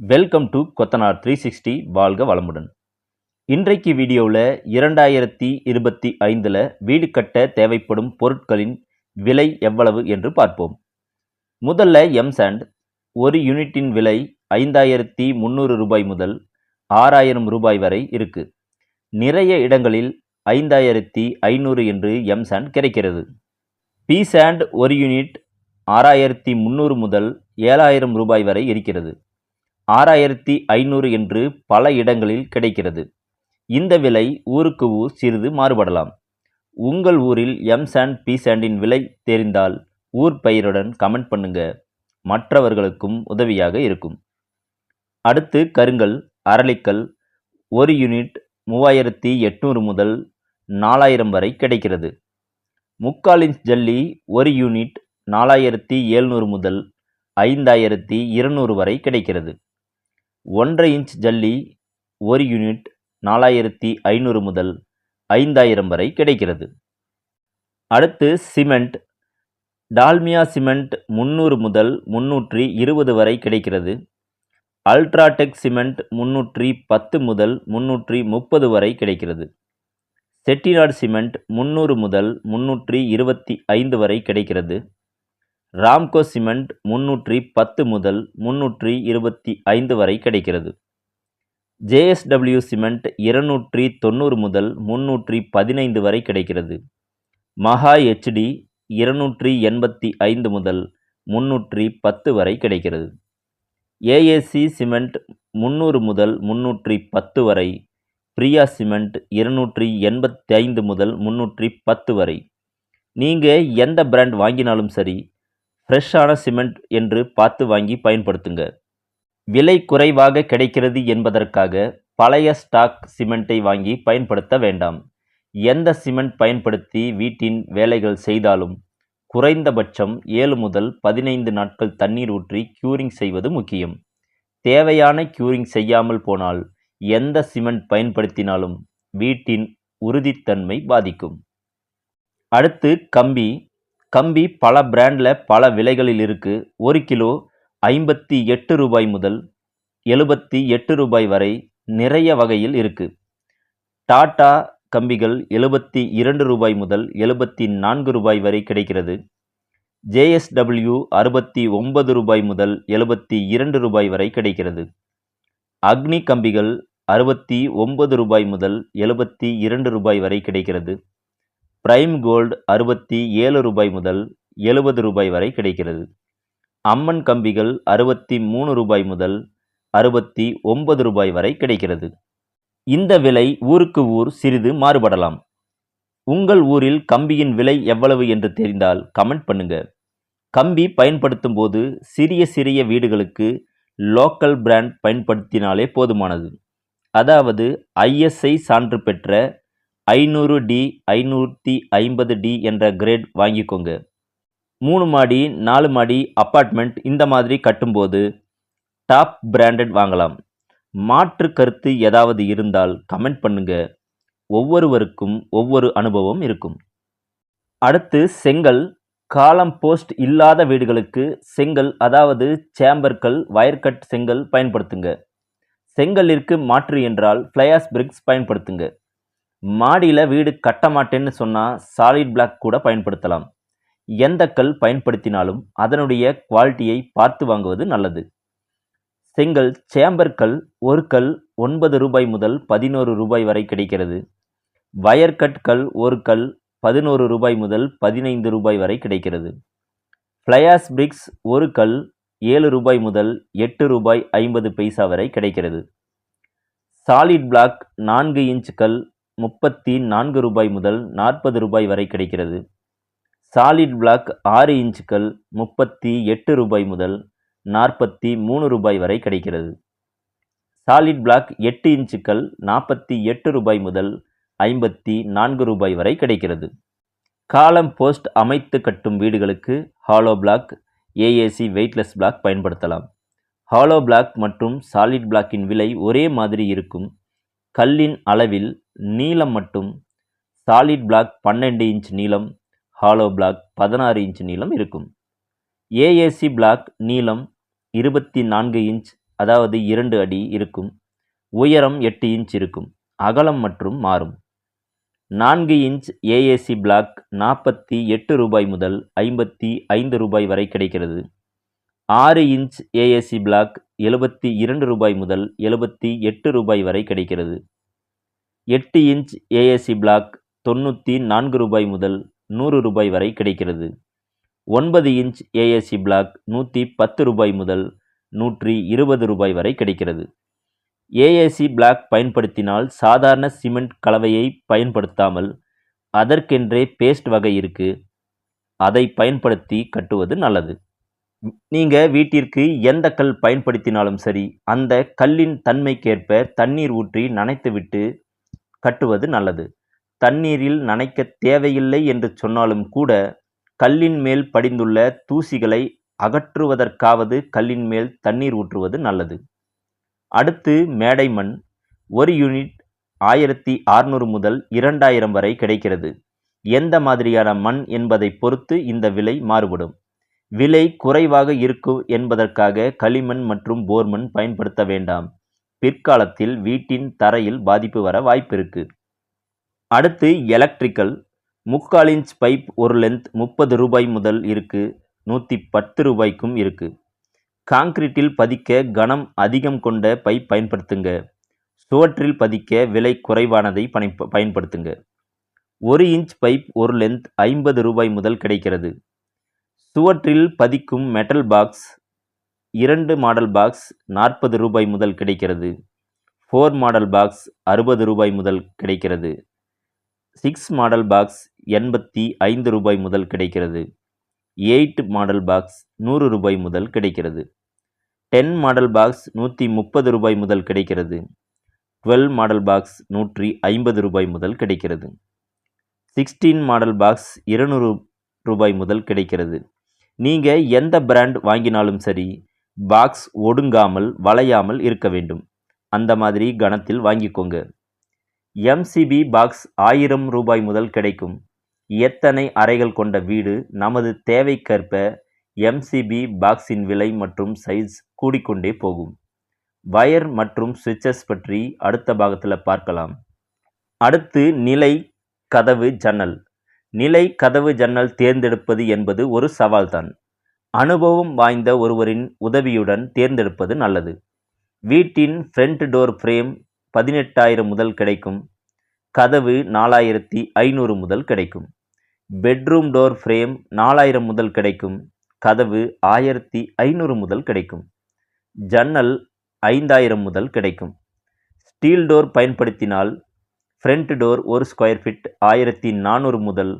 Welcome to Kothanar three sixty வாழ்க வளமுடன். இன்றைக்கு வீடியோவில் இரண்டாயிரத்தி இருபத்தி ஐந்தில் வீடு கட்ட தேவைப்படும் பொருட்களின் விலை எவ்வளவு என்று பார்ப்போம். முதல்ல எம்சாண்ட் ஒரு யூனிட்டின் விலை ஐந்தாயிரத்தி முந்நூறு ரூபாய் முதல் ஆறாயிரம் ரூபாய் வரை இருக்கு. நிறைய இடங்களில் ஐந்தாயிரத்தி ஐநூறு என்று எம்சாண்ட் கிடைக்கிறது. பி சாண்ட் ஒரு யூனிட் ஆறாயிரத்தி முந்நூறு முதல் ஏழாயிரம் ரூபாய் வரை இருக்கிறது. ஆறாயிரத்தி ஐநூறு என்று பல இடங்களில் கிடைக்கிறது. இந்த விலை ஊருக்கு ஊர் சிறிது மாறுபடலாம். உங்கள் ஊரில் எம் சாண்ட் பி சாண்டின் விலை தெரிந்தால் ஊர் பெயருடன் கமெண்ட் பண்ணுங்க. மற்றவர்களுக்கும் உதவியாக இருக்கும். அடுத்து கருங்கல் அரளிக்கல் ஒரு யூனிட் மூவாயிரத்தி எட்நூறு முதல் நாலாயிரம் வரை கிடைக்கிறது. முக்கால் இன்ச் ஜல்லி ஒரு யூனிட் நாலாயிரத்தி எழுநூறு முதல் ஐந்தாயிரத்தி இருநூறு வரை கிடைக்கிறது. ஒன்றரை இன்ச் ஜல்லி ஒரு யூனிட் நாலாயிரத்தி ஐநூறு முதல் ஐந்தாயிரம் வரை கிடைக்கிறது. அடுத்து சிமெண்ட். டால்மியா சிமெண்ட் முந்நூறு முதல் முந்நூற்றி இருபது வரை கிடைக்கிறது. அல்ட்ராடெக் சிமெண்ட் முந்நூற்றி பத்து முதல் முந்நூற்றி முப்பது வரை கிடைக்கிறது. செட்டிநாடு சிமெண்ட் முந்நூறு முதல் முந்நூற்றி இருபத்தி ஐந்து வரை கிடைக்கிறது. ராம்கோ சிமெண்ட் முன்னூற்றி பத்து முதல் முன்னூற்றி இருபத்தி ஐந்து வரை கிடைக்கிறது. ஜேஎஸ்டபிள்யூ சிமெண்ட் இருநூற்றி தொண்ணூறு முதல் முன்னூற்றி பதினைந்து வரை கிடைக்கிறது. மகா ஹெச்டி இருநூற்றி எண்பத்தி ஐந்து முதல் முன்னூற்றி பத்து வரை கிடைக்கிறது. ஏஏசி சிமெண்ட் முந்நூறு முதல் முன்னூற்றி பத்து வரை பிரியா சிமெண்ட் இருநூற்றி எண்பத்தி ஐந்து முதல் முன்னூற்றி பத்து வரை. நீங்கள் எந்த பிராண்ட் வாங்கினாலும் சரி ஃப்ரெஷ்ஷான சிமெண்ட் என்று பார்த்து வாங்கி பயன்படுத்துங்க. விலை குறைவாக கிடைக்கிறது என்பதற்காக பழைய ஸ்டாக் சிமெண்ட்டை வாங்கி பயன்படுத்த வேண்டாம். எந்த சிமெண்ட் பயன்படுத்தி வீட்டின் வேலைகள் செய்தாலும் குறைந்தபட்சம் ஏழு முதல் பதினைந்து நாட்கள் தண்ணீர் ஊற்றி க்யூரிங் செய்வது முக்கியம். தேவையான க்யூரிங் செய்யாமல் போனால் எந்த சிமெண்ட் பயன்படுத்தினாலும் வீட்டின் உறுதித்தன்மை பாதிக்கும். அடுத்து கம்பி கம்பி பல பிராண்டில் பல விலைகளில் இருக்குது ஒரு கிலோ ஐம்பத்தி எட்டு ரூபாய் முதல் எழுபத்தி எட்டு ரூபாய் வரை நிறைய வகையில் இருக்குது டாடா கம்பிகள் எழுபத்தி இரண்டு ரூபாய் முதல் எழுபத்தி நான்கு ரூபாய் வரை கிடைக்கிறது. ஜேஎஸ்டபிள்யூ அறுபத்தி ஒன்பது ரூபாய் முதல் எழுபத்தி இரண்டு ரூபாய் வரை கிடைக்கிறது. அக்னி கம்பிகள் அறுபத்தி ஒன்பது ரூபாய் முதல் எழுபத்தி இரண்டு ரூபாய் வரை கிடைக்கிறது. பிரைம் கோல்டு அறுபத்தி ஏழு ரூபாய் முதல் எழுபது ரூபாய் வரை கிடைக்கிறது. அம்மன் கம்பிகள் அறுபத்தி மூணு ரூபாய் முதல் அறுபத்தி ஒன்பது ரூபாய் வரை கிடைக்கிறது. இந்த விலை ஊருக்கு ஊர் சிறிது மாறுபடலாம். உங்கள் ஊரில் கம்பியின் விலை எவ்வளவு என்று தெரிந்தால் கமெண்ட் பண்ணுங்க. கம்பி பயன்படுத்தும் போது சிறிய சிறிய வீடுகளுக்கு லோக்கல் பிராண்ட் பயன்படுத்தினாலே போதுமானது. அதாவது ஐஎஸ்ஐ சான்று பெற்ற ஐநூறு டி ஐநூற்றி ஐம்பது டி என்ற கிரேட் வாங்கிக்கோங்க. மூணு மாடி நாலு மாடி அப்பார்ட்மெண்ட் இந்த மாதிரி கட்டும்போது டாப் பிராண்டட் வாங்கலாம். மாற்று கருத்து ஏதாவது இருந்தால் கமெண்ட் பண்ணுங்க. ஒவ்வொருவருக்கும் ஒவ்வொரு அனுபவம் இருக்கும். அடுத்து செங்கல் காலம் போஸ்ட் இல்லாத வீடுகளுக்கு செங்கல் அதாவது சேம்பர்கள் வயர்கட் செங்கல் பயன்படுத்துங்க. செங்கலிற்கு மாற்று என்றால் ஃப்ளையாஸ் பிரிக்ஸ் பயன்படுத்துங்க. மாடியில் வீடு கட்ட மாட்டேன்னு சொன்னால் சாலிட் பிளாக் கூட பயன்படுத்தலாம். எந்த கல் பயன்படுத்தினாலும் அதனுடைய குவாலிட்டியை பார்த்து வாங்குவது நல்லது. செங்கல் சேம்பர் கல் ஒரு கல் ஒன்பது ரூபாய் முதல் பதினோரு ரூபாய் வரை கிடைக்கிறது. வயர்கட் கல் ஒரு கல் பதினோரு ரூபாய் முதல் பதினைந்து ரூபாய் வரை கிடைக்கிறது. ஃப்ளையாஸ் பிரிக்ஸ் ஒரு கல் ஏழு ரூபாய் முதல் எட்டு ரூபாய் ஐம்பது பைசா வரை கிடைக்கிறது. சாலிட் பிளாக் நான்கு இன்ச் கல் முப்பத்தி நான்கு ரூபாய் முதல் நாற்பது ரூபாய் வரை கிடைக்கிறது. சாலிட் பிளாக் ஆறு இன்ச்சுக்கள் முப்பத்தி எட்டு ரூபாய் முதல் நாற்பத்தி மூணு ரூபாய் வரை கிடைக்கிறது. சாலிட் பிளாக் எட்டு இன்ச்சுக்கள் நாற்பத்தி எட்டு ரூபாய் முதல் ஐம்பத்தி நான்கு ரூபாய் வரை கிடைக்கிறது. காலம் போஸ்ட் அமைத்து கட்டும் வீடுகளுக்கு hollow block AAC weightless block பயன்படுத்தலாம். ஹாலோ பிளாக் மற்றும் சாலிட் பிளாக்கின் விலை ஒரே மாதிரி இருக்கும். கல்லின் அளவில் நீளம் மட்டும் சாலிட் பிளாக் பன்னெண்டு இன்ச் நீளம் ஹாலோ பிளாக் பதினாறு இன்ச் நீளம் இருக்கும். ஏஏசி பிளாக் நீளம் இருபத்தி நான்கு இன்ச் அதாவது இரண்டு அடி இருக்கும். உயரம் எட்டு இன்ச் இருக்கும். அகலம் மற்றும் மாறும். நான்கு இன்ச் ஏஏசி பிளாக் நாற்பத்தி எட்டு ரூபாய் முதல் ஐம்பத்தி ஐந்து ரூபாய் வரை கிடைக்கிறது. ஆறு இன்ச் ஏஏசி பிளாக் எழுபத்தி இரண்டு ரூபாய் முதல் எழுபத்தி எட்டு ரூபாய் வரை கிடைக்கிறது. எட்டு இன்ச் ஏஏசி பிளாக் தொண்ணூற்றி நான்கு ரூபாய் முதல் நூறு ரூபாய் வரை கிடைக்கிறது. ஒன்பது இன்ச் ஏஏசி பிளாக் நூற்றி பத்து ரூபாய் முதல் நூற்றி இருபது ரூபாய் வரை கிடைக்கிறது. ஏஏசி பிளாக் பயன்படுத்தினால் சாதாரண சிமெண்ட் கலவையை பயன்படுத்தாமல் அதற்கென்றே பேஸ்ட் வகை இருக்கு. அதை பயன்படுத்தி கட்டுவது நல்லது. நீங்கள் வீட்டிற்கு எந்த கல் பயன்படுத்தினாலும் சரி அந்த கல்லின் தன்மைக்கேற்ப தண்ணீர் ஊற்றி நனைத்துவிட்டு கட்டுவது நல்லது. தண்ணீரில் நனைக்க தேவையில்லை என்று சொன்னாலும் கூட கல்லின் மேல் படிந்துள்ள தூசிகளை அகற்றுவதற்காவது கல்லின் மேல் தண்ணீர் ஊற்றுவது நல்லது. அடுத்து மேடை மண். ஒரு யூனிட் ஆயிரத்தி அறுநூறு முதல் இரண்டாயிரம் வரை கிடைக்கிறது. எந்த மாதிரியான மண் என்பதை பொறுத்து இந்த விலை மாறுபடும். விலை குறைவாக இருக்கும் என்பதற்காக களிமண் மற்றும் போர்மண் பயன்படுத்த வேண்டாம். பிற்காலத்தில் வீட்டின் தரையில் பாதிப்பு வர வாய்ப்பிருக்கு. அடுத்து எலக்ட்ரிக்கல் முக்கால் இன்ச் பைப் ஒரு லென்த் முப்பது ரூபாய் முதல் இருக்கு. நூற்றி பத்து ரூபாய்க்கும் இருக்கு. காங்கிரீட்டில் பதிக்க கனம் அதிகம் கொண்ட பைப் பயன்படுத்துங்க. சுவற்றில் பதிக்க விலை குறைவானதை பயன்படுத்துங்க. ஒரு இன்ச் பைப் ஒரு லென்த் ஐம்பது ரூபாய் முதல் கிடைக்கிறது. சுவற்றில் பதிக்கும் மெட்டல் பாக்ஸ் இரண்டு மாடல் பாக்ஸ் நாற்பது ரூபாய் முதல் கிடைக்கிறது. ஃபோர் மாடல் பாக்ஸ் அறுபது ரூபாய் முதல் கிடைக்கிறது. சிக்ஸ் மாடல் பாக்ஸ் எண்பத்தி ஐந்து ரூபாய் முதல் கிடைக்கிறது. எயிட் மாடல் பாக்ஸ் நூறு ரூபாய் முதல் கிடைக்கிறது. டென் மாடல் பாக்ஸ் நூற்றி முப்பது ரூபாய் முதல் கிடைக்கிறது. டுவெல் மாடல் பாக்ஸ் நூற்றி ஐம்பது ரூபாய் முதல் கிடைக்கிறது. சிக்ஸ்டீன் மாடல் பாக்ஸ் இருநூறு ரூபாய் முதல் கிடைக்கிறது. நீங்கள் எந்த பிராண்ட் வாங்கினாலும் சரி பாக்ஸ் ஒடுங்காமல் வளையாமல் இருக்க வேண்டும். அந்த மாதிரி கணத்தில் வாங்கிக்கோங்க. எம்சிபி பாக்ஸ் ஆயிரம் ரூபாய் முதல் கிடைக்கும். எத்தனை அறைகள் கொண்ட வீடு நமது தேவைக்கேற்ப எம்சிபி பாக்ஸின் விலை மற்றும் சைஸ் கூடிக்கொண்டே போகும். வயர் மற்றும் சுவிட்சஸ் பற்றி அடுத்த பாகத்தில் பார்க்கலாம். அடுத்து நிலை கதவு ஜன்னல். நிலை கதவு ஜன்னல் தேர்ந்தெடுப்பது என்பது ஒரு சவால்தான். அனுபவம் வாய்ந்த ஒருவரின் உதவியுடன் தேர்ந்தெடுப்பது நல்லது. வீட்டின் ஃப்ரண்ட் டோர் ஃப்ரேம் பதினெட்டாயிரம் முதல் கிடைக்கும். கதவு நாலாயிரத்தி ஐநூறு முதல் கிடைக்கும். பெட்ரூம் டோர் ஃப்ரேம் நாலாயிரம் முதல் கிடைக்கும். கதவு ஆயிரத்தி ஐநூறு முதல் கிடைக்கும். ஜன்னல் ஐந்தாயிரம் முதல் கிடைக்கும். ஸ்டீல் டோர் பயன்படுத்தினால் ஃப்ரண்ட் டோர் ஒரு ஸ்கொயர் ஃபீட் ஆயிரத்தி நானூறு முதல்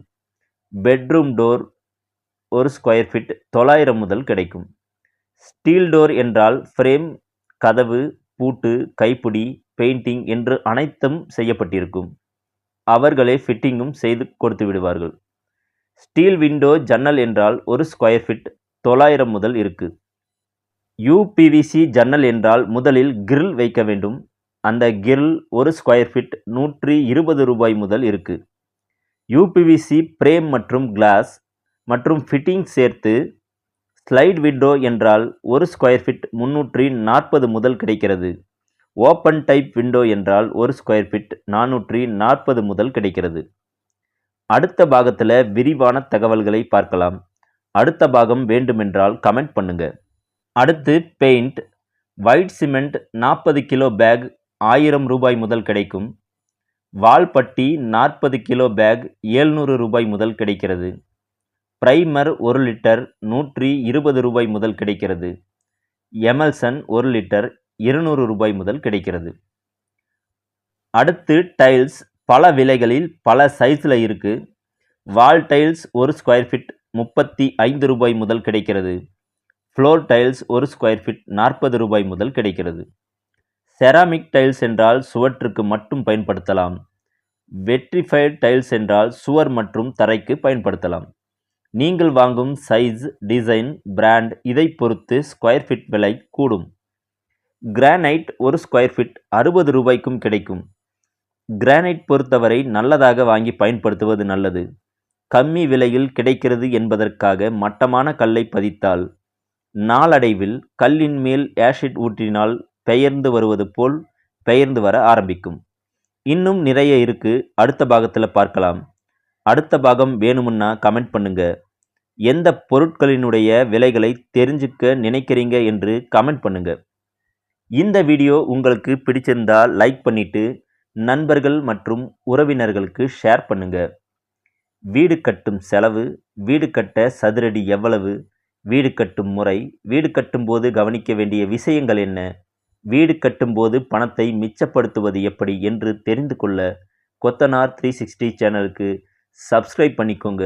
பெட்ரூம் டோர் ஒரு ஸ்கொயர் ஃபீட் தொள்ளாயிரம் முதல் கிடைக்கும். ஸ்டீல் டோர் என்றால் ஃப்ரேம் கதவு பூட்டு கைப்பிடி பெயிண்டிங் என்று அனைத்தும் செய்யப்பட்டிருக்கும். அவர்களே ஃபிட்டிங்கும் செய்து கொடுத்து விடுவார்கள். ஸ்டீல் விண்டோ ஜன்னல் என்றால் ஒரு ஸ்கொயர் ஃபீட் தொள்ளாயிரம் முதல் இருக்கு. யூபிவிசி ஜன்னல் என்றால் முதலில் கிரில் வைக்க வேண்டும். அந்த கிரில் ஒரு ஸ்கொயர் ஃபீட் நூற்றி இருபது ரூபாய் முதல் இருக்குது யூபிவிசி பிரேம் மற்றும் கிளாஸ் மற்றும் ஃபிட்டிங் சேர்த்து ஸ்லைட் விண்டோ என்றால் ஒரு ஸ்கொயர் ஃபீட் முன்னூற்றி நாற்பது முதல் கிடைக்கிறது. ஓப்பன் டைப் விண்டோ என்றால் ஒரு ஸ்கொயர் ஃபீட் நானூற்றி நாற்பது முதல் கிடைக்கிறது. அடுத்த பாகத்தில் விரிவான தகவல்களை பார்க்கலாம். அடுத்த பாகம் வேண்டுமென்றால் கமெண்ட் பண்ணுங்கள் அடுத்து பெயிண்ட் ஒயிட் சிமெண்ட் நாற்பது கிலோ பேக் ஆயிரம் ரூபாய் முதல் கிடைக்கும். வால்பட்டி நாற்பது கிலோ பேக் ஏழ்நூறு ரூபாய் முதல் கிடைக்கிறது. பிரைமர் ஒரு லிட்டர் நூற்றி இருபது ரூபாய் முதல் கிடைக்கிறது. எமல்சன் ஒரு லிட்டர் இருநூறு ரூபாய் முதல் கிடைக்கிறது. அடுத்து டைல்ஸ் பல விலைகளில் பல சைஸில் இருக்கு. வால் டைல்ஸ் ஒரு ஸ்கொயர் ஃபீட் முப்பத்தி ஐந்து ரூபாய் முதல் கிடைக்கிறது. ஃப்ளோர் டைல்ஸ் ஒரு ஸ்கொயர் ஃபீட் நாற்பது ரூபாய் முதல் கிடைக்கிறது. செராமிக் டைல்ஸ் என்றால் சுவற்றுக்கு மட்டும் பயன்படுத்தலாம். வெட்ரிஃபைடு டைல்ஸ் என்றால் சுவர் மற்றும் தரைக்கு பயன்படுத்தலாம். நீங்கள் வாங்கும் சைஸ் டிசைன் பிராண்ட் இதை பொறுத்து ஸ்கொயர் ஃபீட் விலை கூடும். கிரானைட் ஒரு ஸ்கொயர் ஃபீட் அறுபது ரூபாய்க்கும் கிடைக்கும். கிரானைட் பொறுத்தவரை நல்லதாக வாங்கி பயன்படுத்துவது நல்லது. கம்மி விலையில் கிடைக்கிறது என்பதற்காக மட்டமான கல்லை பதித்தால் நாளடைவில் கல்லின் மேல் ஆசிட் ஊற்றினால் பெயர்ந்து வருவது போல் பெயர்ந்து வர ஆரம்பிக்கும். இன்னும் நிறைய இருக்கு. அடுத்த பாகத்தில் பார்க்கலாம். அடுத்த பாகம் வேணுமுன்னா கமெண்ட் பண்ணுங்க. எந்த பொருட்களினுடைய விலைகளை தெரிஞ்சுக்க நினைக்கிறீங்க என்று கமெண்ட் பண்ணுங்க. இந்த வீடியோ உங்களுக்கு பிடிச்சிருந்தா லைக் பண்ணிட்டு நண்பர்கள் மற்றும் உறவினர்களுக்கு ஷேர் பண்ணுங்க. வீடு கட்டும் செலவு வீடு கட்ட சதுரடி எவ்வளவு வீடு கட்டும் முறை வீடு கட்டும்போது கவனிக்க வேண்டிய விஷயங்கள் என்ன வீடு கட்டும்போது பணத்தை மிச்சப்படுத்துவது எப்படி என்று தெரிந்து கொள்ள கொத்தனார் த்ரீ சிக்ஸ்டி சேனலுக்கு சப்ஸ்கிரைப் பண்ணிக்கோங்க.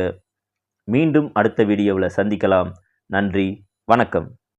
மீண்டும் அடுத்த வீடியோவில் சந்திக்கலாம். நன்றி. வணக்கம்.